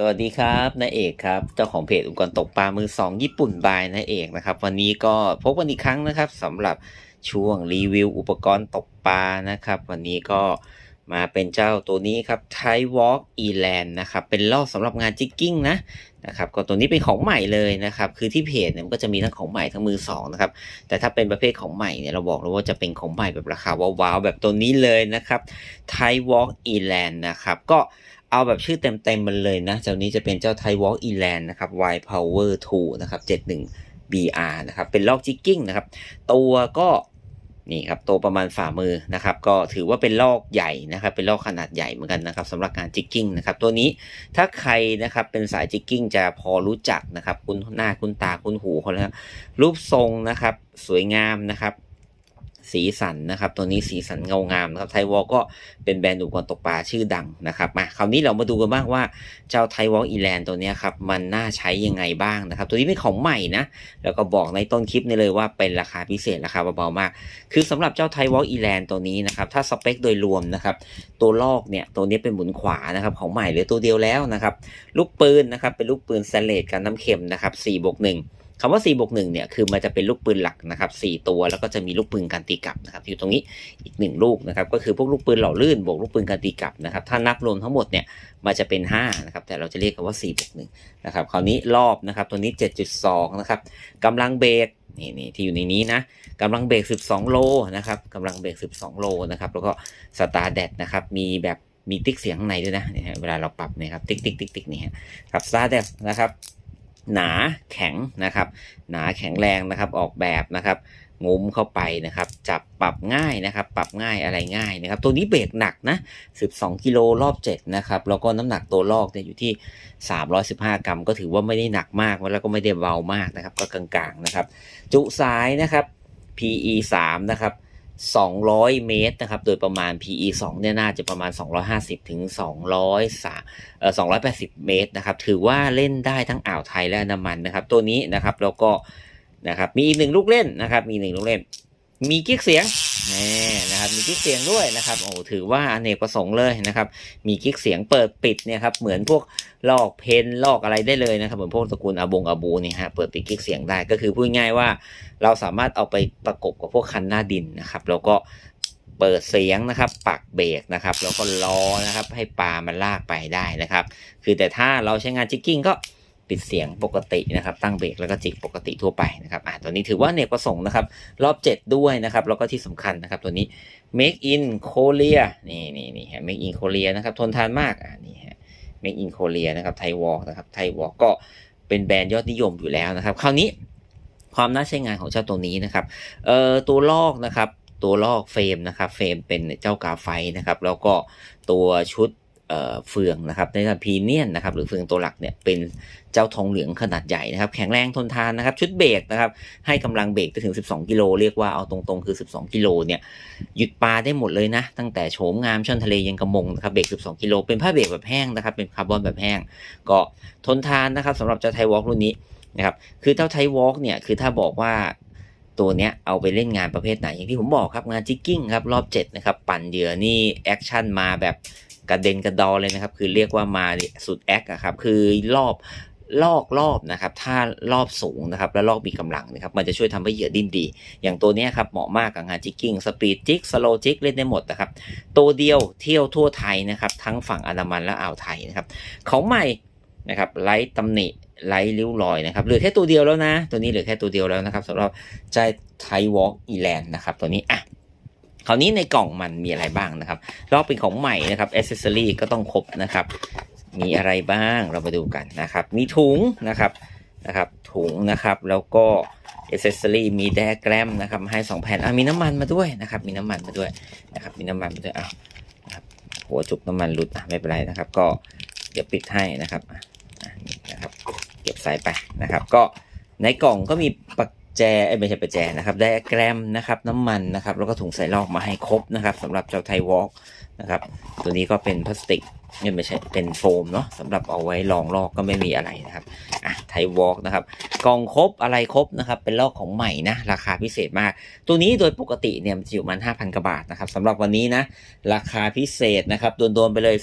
สวัสดีครับนายเอกครับเจ้าของเพจอุปกรณ์ตกปลามือสองญี่ปุ่นบายนายเอกนะครับ วันนี้ก็พบกันอีกครั้งนะครับสำหรับช่วงรีวิวอุปกรณ์ตกปลานะครับ วันนี้ก็มาเป็นเจ้าตัวนี้ครับไทวอล์กอีแลนด์นะครับเป็นลอกสำหรับงานจิกกิ้งนะนะครับก็ตัวนี้เป็นของใหม่เลยนะครับคือที่เพจเนี่ยมันก็จะมีทั้งของใหม่ทั้งมือสองนะครับแต่ถ้าเป็นประเภทของใหม่เนี่ยเราบอกแล้วว่าจะเป็นของใหม่แบบราคาว้าวๆแบบตัวนี้เลยนะครับไทวอล์กอีแลนด์นะครับก็ เอาแบบชื่อเต็มๆมันเลยนะ เจ้านี้จะเป็นเจ้า Thai Walk Eland นะครับ Y Power 2 นะครับ 71 BR นะครับ เป็นลอกจิกกิ้งนะครับ ตัวก็นี่ครับโตวประมาณฝ่ามือนะครับ ก็ถือว่าเป็นลอกใหญ่นะครับ เป็นลอกขนาดใหญ่เหมือนกันนะครับสำหรับการจิกกิ้งนะครับ ตัวนี้ถ้าใครนะครับเป็นสายจิกกิ้งจะพอรู้จักนะครับ คุณหน้าคุณตาคุณหูเขาแล้วรูปทรงนะครับ สวยงามนะครับ สีสันนะครับ ตัวนี้สีสันเงางามนะครับไทวอลก็เป็นแบรนด์อุปกรณ์ตกปลาชื่อดังนะครับมาคราวนี้เรามาดูกันบ้างว่าเจ้าไทวอลอีแลนตัวนี้ครับมันน่าใช้ยังไงบ้างนะครับ ตัวนี้เป็นของใหม่นะแล้วก็บอกในต้นคลิปนี่เลยว่าเป็นราคาพิเศษราคาเบาๆมาก คือสำหรับเจ้าไทวอลอีแลนตัวนี้นะครับถ้าสเปคโดยรวมนะครับตัวลอกเนี่ยตัวนี้เป็นหมุนขวานะครับของใหม่เหลือตัวเดียวแล้วนะครับลูกปืนนะครับเป็นลูกปืนสเลตกันน้ำเค็มนะครับ4บวก1 คำว่า4บวก1เนี่ยคือมันจะเป็นลูกปืนหลักนะครับ4ตัวแล้วก็จะมีลูกปืนกันตีกลับนะครับอยู่ตรงนี้อีก 1 ลูกนะครับก็คือพวกลูกปืนเหล่อลื่นบวกลูกปืนกันตีกลับนะครับถ้านับรวมทั้งหมดเนี่ยมันจะเป็น5นะครับแต่เราจะเรียกกันว่า4บวก1นะครับคราวนี้รอบนะครับตัวนี้ 7.2นะครับกำลังเบรกนี่นี่ที่อยู่ในนี้นะกำลังเบรก 12 โลนะครับกำลังเบรก 12 โลนะครับแล้วก็สตาร์แดดนะครับมีแบบมีติ๊กเสียงข้างในด้วยนะเวลาเราปรับเนี่ยครับติ๊กติ๊กติ๊กติ๊กนี่ครับสตาร์แดดนะครับ หนาแข็งนะครับ หนาแข็งแรงนะครับออกแบบนะครับงุ้มเข้าไปนะครับ จับปรับง่ายนะครับ ปรับง่ายอะไรง่ายนะครับ ตัวนี้เบรกหนักนะ 12 กิโลรอบ 7 นะครับ แล้วก็น้ำหนักตัวลอกเนี่ยอยู่ที่ 315 กรัม ก็ถือว่าไม่ได้หนักมาก แล้วก็ไม่ได้เบามากนะครับ ก็กลางๆนะครับ จุสายนะครับ PE 3นะครับ 200 เมตรนะครับ โดยประมาณ PE 2เนี่ยน่าจะประมาณ 250 ถึง 200เอ่อ280 เมตรนะครับ ถือว่าเล่นได้ทั้งอ่าวไทยและน้ำมันนะครับ ตัวนี้นะครับ แล้วก็นะครับ มีอีกหนึ่งลูกเล่นนะครับ มีหนึ่งลูกเล่น มีกิ๊กเสียงแน่นะครับมีกิ๊กเสียงด้วยนะครับโอ้ถือว่าอเนกประสงค์เลยนะครับ มีกิ๊กเสียงเปิดปิดเนี่ยครับเหมือนพวกลอกเพนลอกอะไรได้เลยนะครับเหมือนพวกตระกูลอาบงอาบูนี่ฮะเปิดปิดกิ๊กเสียงได้ก็คือพูดง่ายว่า เราสามารถเอาไปประกบกับพวกคันหน้าดินนะครับ แล้วก็เปิดเสียงนะครับปักเบรกนะครับ แล้วก็ล้อนะครับให้ปลามันลากไปได้นะครับ คือแต่ถ้าเราใช้งานจิกกิ้งก็ ปิดเสียงปกตินะครับ ตั้งเบรกแล้วก็จิกปกติทั่วไปนะครับอ่าตัวนี้ถือว่าเนกประสงค์นะครับ รอบ 7 ด้วยนะครับ แล้วก็ที่สำคัญนะครับ ตัวนี้ make in Korea นี่นี่นี่ฮะ make in Korea นะครับ ทนทานมากอ่านี่ฮะ make in Korea นะครับไทวอลนะครับไทวอลก็เป็นแบรนด์ยอดนิยมอยู่แล้วนะครับ คราวนี้ความน่าใช้งานของเจ้าตัวนี้นะครับ เอ่อตัวลอกนะครับ ตัวลอกเฟรมนะครับ เฟรมเป็นเจ้ากาไฟนะครับ แล้วก็ตัวชุด เฟืองนะครับในพรีเนียนนะครับหรือเฟืองตัวหลักเนี่ยเป็นเจ้าทองเหลืองขนาดใหญ่นะครับ แข็งแรงทนทานนะครับ ชุดเบรกนะครับ ให้กำลังเบรกถึง 12 กิโลเรียกว่าเอาตรงๆคือ 12 กิโลเนี่ยหยุดปลาได้หมดเลยนะ ตั้งแต่โฉมงามช่อนทะเลยังกระมงนะครับเบรก 12 กิโลเป็นผ้าเบรกแบบแห้งนะครับ เป็นคาร์บอนแบบแห้ง ก็ทนทานนะครับสำหรับเจ้าไทวอล์กรุ่นนี้นะครับคือเจ้าไทวอล์กเนี่ยคือถ้าบอกว่าตัวเนี้ยเอาไปเล่นงานประเภทไหนอย่างที่ผมบอกครับงานจิกกิ้งครับรอบ7นะครับปั่นเหยื่อนี่แอคชั่นมาแบบ กระเด็นกระดอเลยนะครับ คือเรียกว่ามาสุดแอคอะครับคือรอบลอกรอบนะครับ ถ้ารอบสูงนะครับ แล้วลอกมีกำลังนะครับ มันจะช่วยทำให้เหยื่อดิ้นดี อย่างตัวนี้ครับ เหมาะมากกับงานจิกกิ้ง สปีดจิก สโลจิก เล่นได้หมดนะครับ ตัวเดียวเที่ยวทั่วไทยนะครับ ทั้งฝั่งอันดามันและอ่าวไทยนะครับ ของใหม่นะครับไร้ตำหนิไร้ริ้วรอยนะครับ เหลือแค่ตัวเดียวแล้วนะ ตัวนี้เหลือแค่ตัวเดียวแล้วนะครับสำหรับใจไทวอล์กอีแลนด์นะครับ ตัวนี้อะ คราวนี้ในกล่องมันมีอะไรบ้างนะครับรอบเป็นของใหม่นะครับอ c เซสซอรี่ก็ต้องครบนะครับ มีอะไรบ้างเรามาดูกันนะครับ มีถุงนะครับนะครับถุงนะครับแล้วก็อ c เซสซอรี่มีแดแกรมนะครับให้สองแผ่นอะมีน้ำมันมาด้วยนะครับ มีน้ำมันมาด้วยนะครับ มีน้ำมันมาด้วยอะหัวจุกน้ำมันหลุดอะไม่เป็นไรนะครับ ก็เดี๋ยวปิดให้นะครับนะครับ เก็บสายไปนะครับ ก็ในกล่องก็มีปัก แจไม่ใช่ประแจนะครับไดอะแกรมนะครับน้ำมันนะครับแล้วก็ถุงใส่ลอกมาให้ครบนะครับสำหรับเจ้าไทวอล์กนะครับตัวนี้ก็เป็นพลาสติก นี่ไม่ใช่เป็นโฟมเนาะสำหรับเอาไว้รองลอกก็ไม่มีอะไรนะครับอะไทยวอล์กนะครับกล่องครบอะไรครบนะครับเป็นลอกของใหม่นะราคาพิเศษมาก ตัวนี้โดยปกติเนี่ยมันจะอยู่ประมัน5,000กว่าบาทนะครับสำหรับวันนี้นะราคาพิเศษนะครับโดนๆไปเลย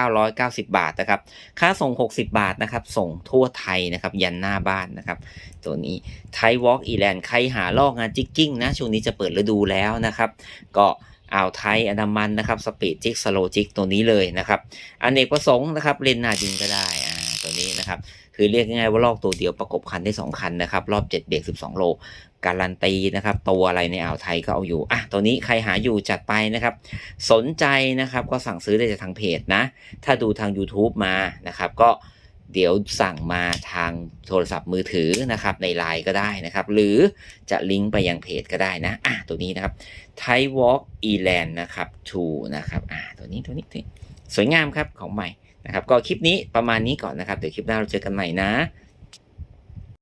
4,990 บาทนะครับค่าส่ง 60 บาทนะครับส่งทั่วไทยนะครับยันหน้าบ้านนะครับตัวนี้ไทยวอล์กอีแลนด์ใครหาลอกงานจิกกิ้งนะช่วงนี้จะเปิดฤดูแล้วนะครับก็ อ่าวไทยอันดามันนะครับสปีดจิกสโลจิกตัวนี้เลยนะครับอนเนกประสงค์นะครับเลนหน้าดินก็ได้อ่าตัวนี้นะครับคือเรียกง่ายๆว่าลอกตัวเดียวประกบคันได้ 2 คันนะครับ รอบ 7 เบรก12 โล การันตีนะครับ ตัวอะไรในอ่าวไทยก็เอาอยู่ อะ ตัวนี้ใครหาอยู่จัดไปนะครับ สนใจนะครับก็สั่งซื้อได้จากทางเพจนะ ถ้าดูทาง YouTube มานะครับ ก็ เดี๋ยวสั่งมาทางโทรศัพท์มือถือนะครับในไลน์ก็ได้นะครับ หรือจะลิงก์ไปยังเพจก็ได้นะอะตัวนี้นะครับ Thai Walk Eland นะครับ2นะครับอะตัวนี้ตัวนี้ตัวนี้ สวยงามครับของใหม่นะครับ ก็คลิปนี้ประมาณนี้ก่อนนะครับ เดี๋ยวคลิปหน้าเราเจอกันใหม่นะ